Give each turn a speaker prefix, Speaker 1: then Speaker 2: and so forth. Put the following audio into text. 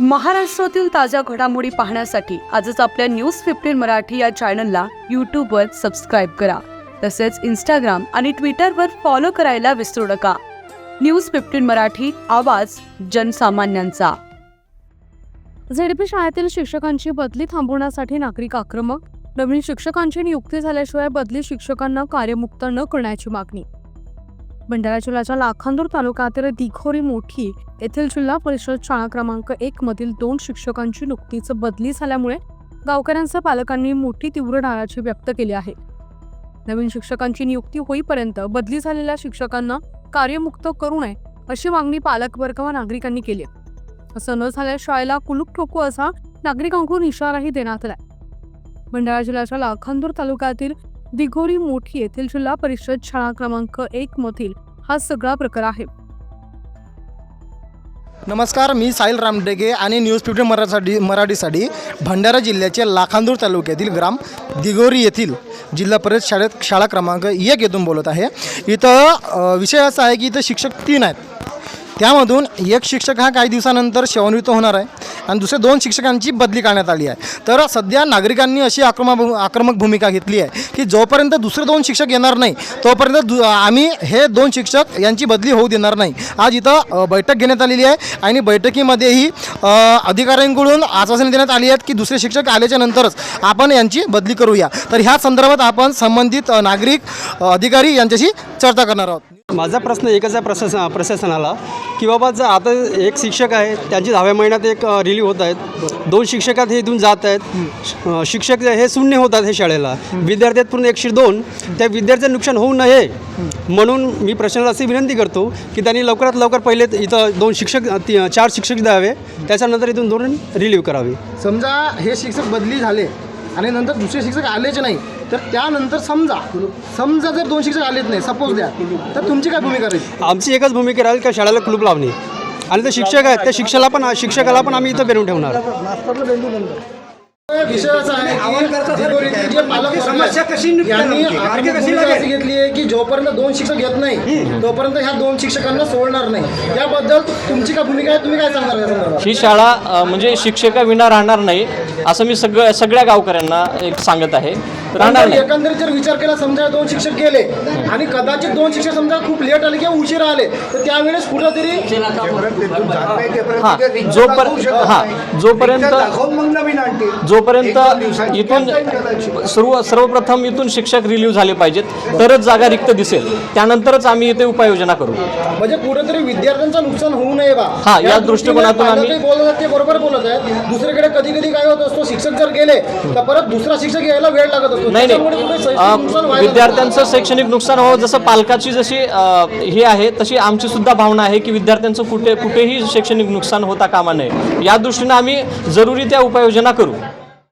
Speaker 1: महाराष्ट्रातील ताज्या घडामोडी पाहण्यासाठी आजच आपल्या न्यूज फिफ्टीन मराठी या चॅनलला यूट्यूबवर सबस्क्राईब करा. तसेच इंस्टाग्राम आणि ट्विटरवर फॉलो करायला विसरू नका. न्यूज फिफ्टीन मराठी आवाज जनसामान्यांचा. झेडपी शाळेतील शिक्षकांची बदली थांबवण्यासाठी नागरिक आक्रमक? नवीन शिक्षकांची नियुक्ती झाल्याशिवाय बदली शिक्षकांना कार्यमुक्त न करण्याची मागणी भंडारा जिल्ह्याच्या लाखांदूर तालुक्यातील दिघोरी मोठी येथील जिल्हा परिषद शाळा क्रमांक एक मधील दोन शिक्षकांची नुकतीच बदली झाल्यामुळे गावकऱ्यांसह पालकांनी मोठी तीव्र नाराजी व्यक्त केली आहे नवीन शिक्षकांची नियुक्ती होईपर्यंत बदली झालेल्या शिक्षकांना कार्यमुक्त करू नये अशी मागणी पालकवर्ग व नागरिकांनी केली आहे. असं न झाल्यास शाळेला कुलूप ठोकू असा नागरिकांकडून इशाराही देण्यात आलाय भंडारा जिल्ह्याच्या लाखांदूर तालुक्यातील दिघोरी मोठी येथील जिल्हा परिषद शाळा क्रमांक एक मधील हा सगळा प्रकार आहे.
Speaker 2: नमस्कार मी साहिल रामडेगे आणि न्यूज फिफ्टी मराठी मराठीसाठी भंडारा जिल्ह्याचे लाखांदूर तालुक्यातील ग्राम दिगोरी येथील जिल्हा परिषद शाळेत शाळा क्रमांक एक येथून बोलत आहे. इथं विषय असा आहे की इथं शिक्षक तीन आहेत. त्यामधून एक शिक्षक हा काही दिवसानंतर सेवानिवृत्त होणार आहे आणि दुसऱ्या दोन शिक्षकांची बदली करण्यात आली आहे. तर सध्या नागरिकांनी अशी आक्रमक आक्रमक भूमिका घेतली आहे की जोपर्यंत दुसरे दोन शिक्षक येणार नाही तोपर्यंत दु आम्ही हे दोन शिक्षक यांची बदली होऊ देणार नाही. आज इथं बैठक घेण्यात आलेली आहे आणि बैठकीमध्येही अधिकाऱ्यांकडून आश्वासने देण्यात आली आहेत की दुसरे शिक्षक आल्याच्या नंतरच आपण यांची बदली करूया. तर ह्या संदर्भात आपण संबंधित नागरिक अधिकारी यांच्याशी चर्चा करणार आहोत.
Speaker 3: माझा प्रश्न एकच आहे प्रशासन प्रशासनाला की बाबा जर आता एक शिक्षक आहे त्यांची दहाव्या महिन्यात एक रिलीव होत आहेत. दोन शिक्षकात हे इथून जात आहेत. शिक्षक हे शून्य होतात हे शाळेला. विद्यार्थ्यात पूर्ण एकशे दोन. त्या विद्यार्थ्यांचं नुकसान होऊ नये. म्हणून मी प्रशासनाला अशी विनंती करतो की त्यांनी लवकरात लवकर पहिले इथं दोन शिक्षक ती- चार शिक्षक द्यावे. त्याच्यानंतर इथून दोन रिलीव करावे.
Speaker 2: समजा हे शिक्षक बदली झाले आणि नंतर दुसरे शिक्षक आलेच नाही. तर त्यानंतर समजा समजा जर दोन शिक्षक आलेच नाही सपोज द्या तर तुमची काय भूमिका राहील?
Speaker 3: आमची एकच भूमिका राहील का शाळेला कुलूप लावणे? आणि ते शिक्षक आहेत त्या शिक्षकाला पण शिक्षकाला पण आम्ही इथं बेरून ठेवणार.
Speaker 2: विषय असा आहे की जे पालक
Speaker 4: समस्या कशी कशी लागेल?
Speaker 2: अशी घेतली आहे की जोपर्यंत दोन शिक्षक येत नाही तोपर्यंत ह्या दोन शिक्षकांना सोडणार नाही. त्याबद्दल तुमची काय भूमिका आहे? तुम्ही काय सांगणार या संदर्भात?
Speaker 5: ही शाळा म्हणजे शिक्षकाविना राहणार नाही असं मी सगळं सगळ्या गावकऱ्यांना एक सांगत आहे. राहणार
Speaker 2: एकंदरीत जर विचार केला समजा दोन शिक्षक गेले आणि कदाचित दोन शिक्षक समजा खूप लेट आले किंवा उशिरा आले तर त्यावेळेस कुठंतरी
Speaker 5: हां जोपर्यंत हां जोपर्यंत जोपर्यंत इथून सर्व सर्वप्रथम इथून शिक्षक रिलीव्ह झाले पाहिजेत. तरच जागा रिक्त दिसेल. त्यानंतरच आम्ही इथे उपाययोजना करू.
Speaker 2: म्हणजे कुठेतरी विद्यार्थ्यांचं नुकसान होऊ नये बा.
Speaker 5: हा, या दृष्टिकोनातून आम्ही-
Speaker 2: बोलत आहेत ते बरोबर बोलत आहेत. दुसरीकडे कधी कधी काय होत असतो शिक्षक जर गेले तर परत दुसरा शिक्षक यायला वेळ लागत असतो.
Speaker 5: नाही नाही. विद्यार्थ्यांचं शैक्षणिक नुकसान हो जसं पालकाची जशी हे आहे तशी आमची सुद्धा भावना आहे की विद्यार्थ्यांचं कुठे कुठेही शैक्षणिक नुकसान होता कामा नये. या दृष्टीनं आम्ही जरुरी त्या उपाययोजना करू.